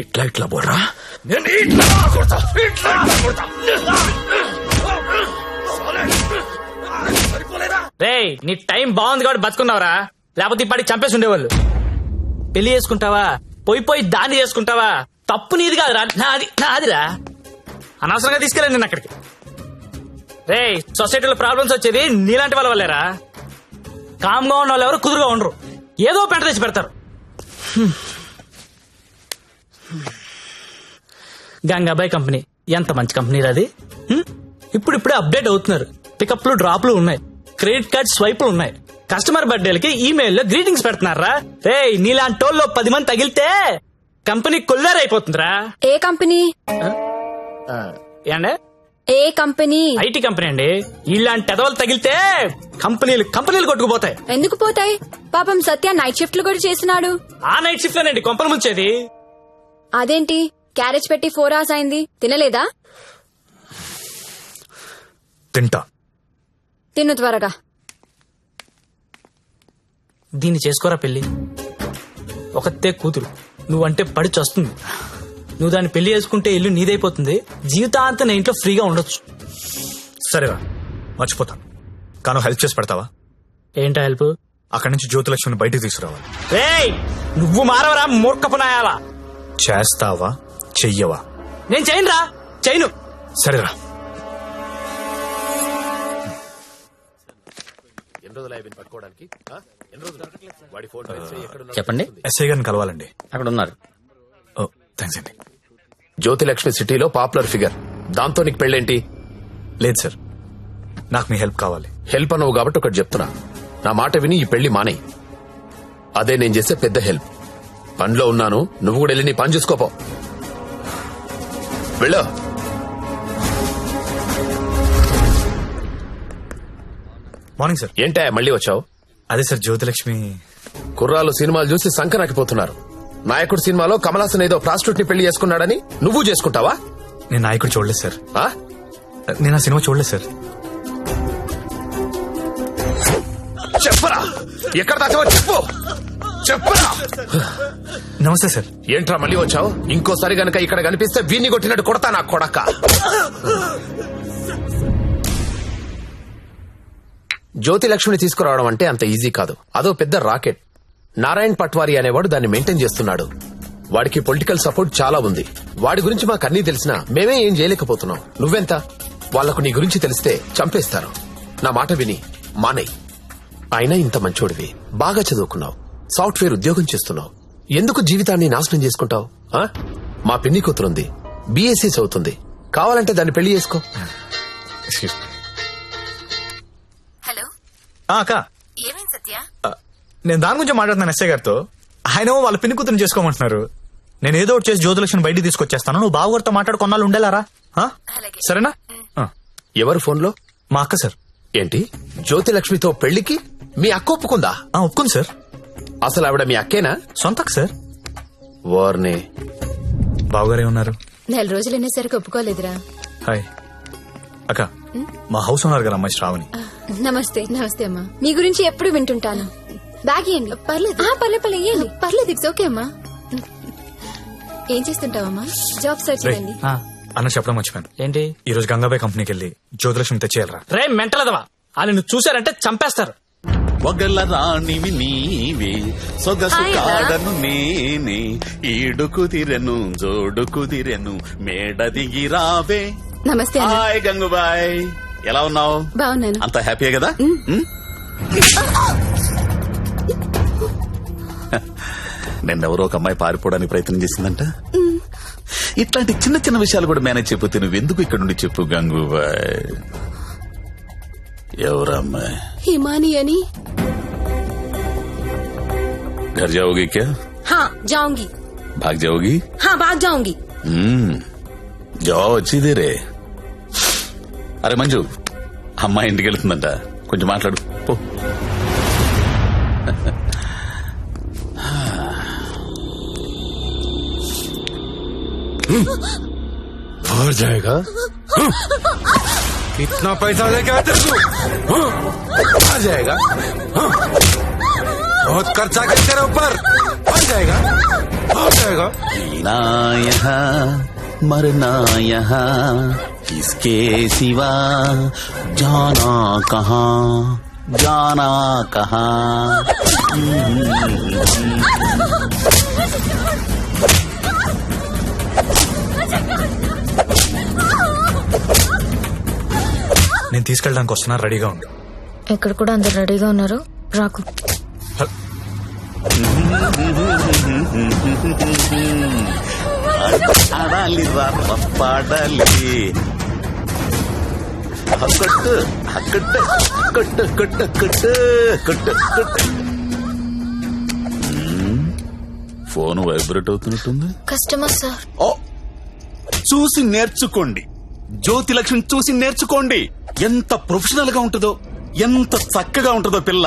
ఇట్లా ఇట్లా బోర్రా నేను ఇట్లా కొడతా ఇట్లా కొడతా. రేయ్ నీ టైం బాగుంది కాబట్టి బతుకున్నావరా. లేకపోతే ఇప్పటికి చంపేసి ఉండేవాళ్ళు. పెళ్ళి చేసుకుంటావా? పోయి పోయి దాన్ని చేసుకుంటావా? తప్పు నీది కాదురా నాది నాదిరా. అనవసరంగా తీసుకెళ్ళి నేను అక్కడికి. రేయ్ సొసైటీలో ప్రాబ్లమ్స్ వచ్చేది నీలాంటి వాళ్ళ వల్లేరా? కామ్గా ఉన్న వాళ్ళు ఎవరు కుదురుగా ఉండరు. ఏదో పెంట తెచ్చి పెడతారు. గంగాబాయ్ కంపెనీ. ఎంత మంచి కంపెనీ అది? ఇప్పుడు ఇప్పుడే అప్డేట్ అవుతున్నారు. పికప్లు డ్రాప్లు ఉన్నాయి. క్రెడిట్ కార్డ్ స్వైపులు ఉన్నాయి. కస్టమర్ బర్త్డేలకి ఈమెయిల్లో గ్రీటింగ్స్ పెడుతున్నారా? రే నీలాంటి వాళ్ళు పది మంది తగిలితే కంపెనీ కొల్లారైపోతుందిరా. ఏ కంపెనీ? ఏండే? ఏ కంపెనీ? ఐటీ కంపెనీ అండి. ఇలాంటి ఎదవలు తగిలితే కంపెనీలు కంపెనీలు కొట్టుకుపోతాయి. ఎందుకు పోతాయి? పాపం సత్య నైట్ షిఫ్ట్లు కూడా చేస్తున్నాడు. ఆ నైట్ షిఫ్ట్ లోనండి కొంపలు ముంచేది? అదేంటి? క్యారేజ్ పెట్టి ఫోర్ అవర్స్ అయింది. తినలేదా? తింటా. తిను త్వరగా. దీన్ని చేసుకోరా పెళ్ళి ఒకతే కూతురు. నువ్వంటే పడి చస్తుంది. నువ్వు దాన్ని పెళ్ళి చేసుకుంటే ఇల్లు నీదైపోతుంది. జీవితాంతం నా ఇంట్లో ఫ్రీగా ఉండొచ్చు. సరేరా. మర్చిపోతాను కాను హెల్ప్ చేసి పెడతావా? ఏంటా హెల్ప్? అక్కడి నుంచి జ్యోతిలక్ష్మిని బయటికి తీసుకురావాలి. నువ్వు మారవరా మూర్ఖపునాయాలా చేస్తావా? చెయ్యవా? నేను చేయనురా. చేయను. సరేరా. చెప్పండి. ఎస్ఐ గారిని కలవాలండి. అక్కడ ఉన్నారు ఓ థ్యాంక్స్ అండి. జ్యోతిలక్ష్మి సిటీలో పాపులర్ ఫిగర్. దాంతో నీకు పెళ్ళేంటి? లేదు సార్. నాకు మీ హెల్ప్ కావాలి. హెల్ప్ అనవు కాబట్టి ఒకటి చెప్తున్నా. నా మాట విని ఈ పెళ్ళి మానే అదే నేను చేసే పెద్ద హెల్ప్. పనిలో ఉన్నాను. నువ్వు కూడా వెళ్ళి నీ పని చూసుకోపో. వెళ్ళు. మార్నింగ్ సార్ ఏంటా మళ్ళీ వచ్చావు? అదే సార్ జ్యోతిలక్ష్మి. కుర్రాలు సినిమాలు చూసి సంకనాకిపోతున్నారు నాయకుడు సినిమాలో కమలాసన్ ఏదో ప్రాస్టిట్యూట్ని పెళ్ళి చేసుకున్నాడని నువ్వు చేసుకుంటావా? నేను నాయకుడు చూడలేదు సార్ ఆ? నేను ఆ సినిమా చూడలేదు సార్ చెప్పరా? ఎక్కడ దాచావో చెప్పు. చెప్పరా? నమస్తే సార్. ఏంట్రా మళ్ళీ వచ్చావు? ఇంకోసారి గనక ఇక్కడ కనిపిస్తే వీన్ని కొట్టినట్టు కొడతా నా కొడక. జ్యోతి లక్ష్మిని తీసుకురావడం అంటే అంత ఈజీ కాదు. అదో పెద్ద రాకెట్. నారాయణ్ పట్వారి అనేవాడు దాన్ని మెయింటైన్ చేస్తున్నాడు. వాడికి పొలిటికల్ సపోర్ట్ చాలా ఉంది. వాడి గురించి మాకు అన్నీ తెలిసినా మేమే ఏం చేయలేకపోతున్నాం. నువ్వెంత? వాళ్ళకు నీ గురించి తెలిస్తే చంపేస్తారు. నా మాట విని మానేయ్. అయినా ఇంత మంచోడివి. బాగా చదువుకున్నావు. సాఫ్ట్వేర్ ఉద్యోగం చేస్తున్నావు. ఎందుకు జీవితాన్ని నాశనం చేసుకుంటావు? ఆ? మా పిన్ని కూతురుంది. బీఎస్సీ చదువుతుంది. కావాలంటే దాన్ని పెళ్ళి చేసుకో. హలో. ఆ, అక్క. ఏమైంది సత్య? ఆ, నేను దాని గురించి మాట్లాడుతున్నాను ఎస్ఐ గారితో. ఆయన వాళ్ళ పిన్ని కూతురు చేసుకోమంటున్నారు. నేను ఏదో ఒకటి చేసి జ్యోతిలక్ష్మిని బయటికి తీసుకొచ్చేస్తాను. నువ్వు బావగారితో మాట్లాడు కొన్నాళ్ళు ఉండేలారా? ఆ? అలాగే. సరేనా? ఆ, ఎవరు ఫోన్లో? మా అక్క సార్. ఏంటి? జ్యోతి లక్ష్మితో పెళ్ళికి మీ అక్క ఒప్పుకుందా? ఆ, ఒప్పుకుంది సార్. అసలు ఆవిడ మీ అక్కేనా? సొంత అక్క సార్. వార్నే. బావగారే ఉన్నారు నెల రోజులు అనేసరికి ఒప్పుకోలేదురా. హాయ్. అక్క మా హౌస్ ఉన్నారు కదా అమ్మాయి శ్రావణి. నమస్తే నమస్తే అమ్మా. మీ గురించి ఎప్పుడు వింటుంటాను. బ్యాగ్ ఇవ్వండి పర్లేదు. పర్లేదు పర్లేదు ఇవ్వండి పర్లేదు ఇట్స్ ఓకే అమ్మా. ఏం చేస్తుంటావమ్మా? జాబ్ సర్చ్ చేయండి. ఆ, అన్న చెప్పడం మర్చిపోయాను. ఏంటి? ఈ రోజు గంగాబాయ్ కంపెనీకి వెళ్ళి జ్యోతిలక్ష్మి తెచ్చేయాలరా రే మెంటలదవా? వాళ్ళు నువ్వు చూశారంటే చంపేస్తారు. ఒగల రాణివి నీవే సొగసు. కాడను నేనే ఈడు కుదిరెను జోడు కుదిరెను మేడ దిగి రావే. నమస్తే హాయ్ గంగుబాయ్. ఎలా ఉన్నావు? బాగున్నాను. అంత హ్యాపీయే కదా? నిన్నెవరో ఒక అమ్మాయి పారిపోవడానికి ప్రయత్నం చేసిందంట. ఇట్లాంటి చిన్న చిన్న విషయాలు కూడా మేనేజ్ చెప్పితే నువ్వు ఎందుకు ఇక్కడ నుండి చెప్పు గంగుబాయ్? ఎవరు అమ్మాయి హిమాని అని. घर जाओगी क्या हाँ जाऊंगी भाग जाओगी हाँ भाग जाऊंगी हम्म जाओ వచ్చి దేరే అరే మంజు అమ్మాయి ఇంటికి వెళ్తుందంట కొంచెం మాట్లాడు పో और जाएगा कितना पैसा लेके आते तू आ जाएगा बहुत खर्चा कर तेरे ऊपर आ जाएगा जीना यहाँ मरना यहाँ इसके सिवा जाना कहाँ जाना कहाँ నేను తీసుకెళ్ళడానికి వస్తున్నా రెడీగా ఉండు ఇక్కడ కూడా అందరు రెడీగా ఉన్నారు రాకు ఆడాలి రామ పాడాలి కొట్టు కొట్టు కొట్టు కొట్టు కొట్టు కొట్టు కొట్టు ఫోన్ వైబ్రేట్ అవుతున్నట్టుంది. Customer sir. ఓ చూసి నేర్చుకోండి. జ్యోతి లక్ష్మి చూసి నేర్చుకోండి. ఎంత ప్రొఫెషనల్గా ఉంటుందో ఎంత చక్కగా ఉంటుందో పిల్ల.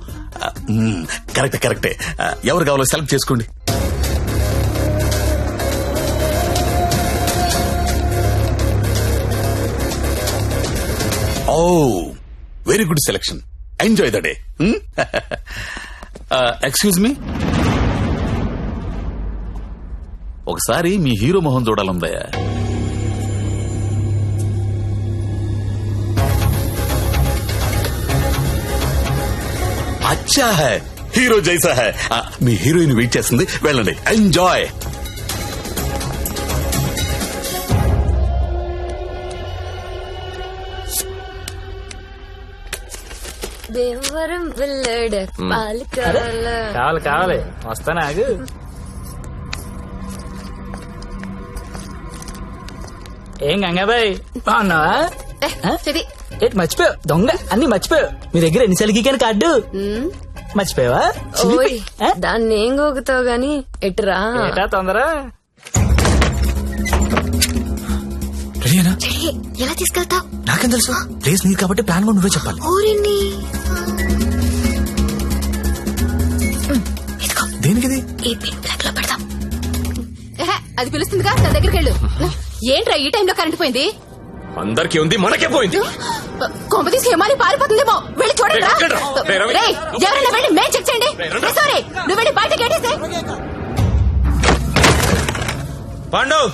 కరెక్ట్ కరెక్టే. ఎవరు కావాలో సెలెక్ట్ చేసుకోండి. ఓ very good selection. Enjoy the day. Excuse me. ఒకసారి మీ హీరో మొహం చూడాలందయ్యా. అచ్చా హై. హీరో జైసా హై. మీ హీరోయిన్ వెయిట్ చేస్తుంది. వెళ్ళండి. ఎంజాయ్ దేవరం వెళ్ళాడు. పాలు కావాలా? కావాలి కావాలి. వస్తానా ఆగు. ఏం గంగాబాయ్ బాగున్నావా? ఇది ఏంటి మర్చిపోయావు దొంగ. అన్ని మర్చిపోయావు మీ దగ్గర ఎన్ని సలికి కార్డు? మర్చిపోయావా ఓయ్ దాన్ని ఏం గోగుతావు గాని? ఎటురా? ఏటా తొందర రెడీనా చెడి, ఎలా తీసుకెళ్తావు? నాకేం తెలుసు? ప్లేస్ నీది కాబట్టి ప్లాన్ కూడా నువ్వే చెప్పాలి. ఊరిని. ఇదిగో. దేనికిది? ఈ పిన్ బ్లాక్లో పెడతాం ఎహె, అది పిలుస్తుందిగా? తన దగ్గరికి వెళ్ళు. ఏంట్రా ఈ టైంలో కరెంట్ పోయింది? అందరికీ ఉంది మనకే పోయింది. కొంప తీసి హిమాలి పారిపోతుందేమో? వెళ్ళి చూడండి రా. రేయ్, ఎవరైనా వెళ్ళి మేం చెక్ చేయండి. సారీ నువ్వు వెళ్ళి బయట గేటేసే పాండవ్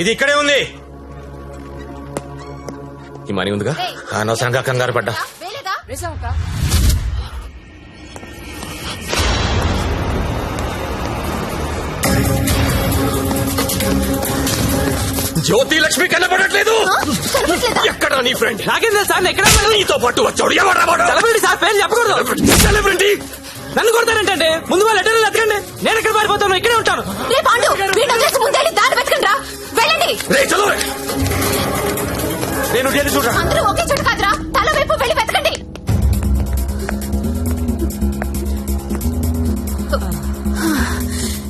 ఇది ఇక్కడే ఉంది. ఈ మనీ ఉందిగా? అనవసరంగా కంగారు పడ్డా. వేలేదా జ్యోతి లక్ష్మి కనపడట్లేదు ఎక్కడ నీ ఫ్రెండ్ నాకేం తెలుసు సార్ ఎక్కడ నీతో పాటు వచ్చాడు. ఎవరా వాడు? సెలబ్రిటీ సార్ పేరు చెప్పకూడదు. సెలబ్రిటీ నన్ను కొడతారంటే ముందు వాళ్ళు లెటర్లు ఎత్తకండి నేను ఎక్కడ పారిపోతాను ఇక్కడే ఉంటాను. నేను చూడరా. అందరూ ఒకే చోటు కాదురా. తల వైపు వెళ్ళి వెతకండి.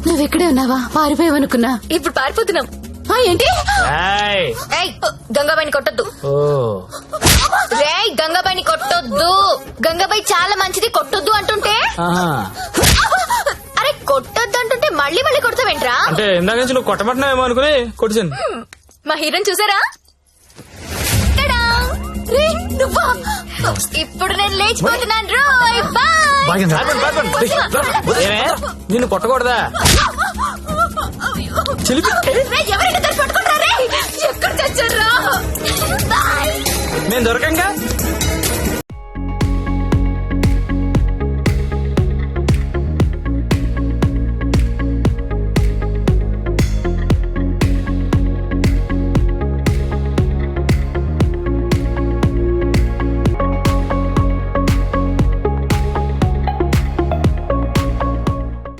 నువ్వు ఇక్కడే ఉన్నావా? పారిపోయావనుకున్నా. ఇప్పుడు పారిపోతున్నాం. ఆ, ఏంటి ఏయ్. ఏయ్ గంగాబాయిని కొట్టొద్దు ఓ రేయ్ గంగాబాయిని కొట్టొద్దు గంగాబాయి చాలా మంచిది కొట్టొద్దు అంటుంటే ఆహా. అరే కొట్టొద్దు అంటుంటే మళ్ళీ మళ్ళీ కొడతావేంట్రా అంటే ఇందాక నుంచి నువ్వు కొట్టబట్టినావేమో అనుకుని కొట్టింది మా హీరోని చూసారా టడా! రే, నువ్వా? ఇప్పుడు నేను లేచిపోతున్నాను రోయ్ బాయ్ నిన్ను కొట్టకూడదా చిలిపి రే, నేను దొరకంగా?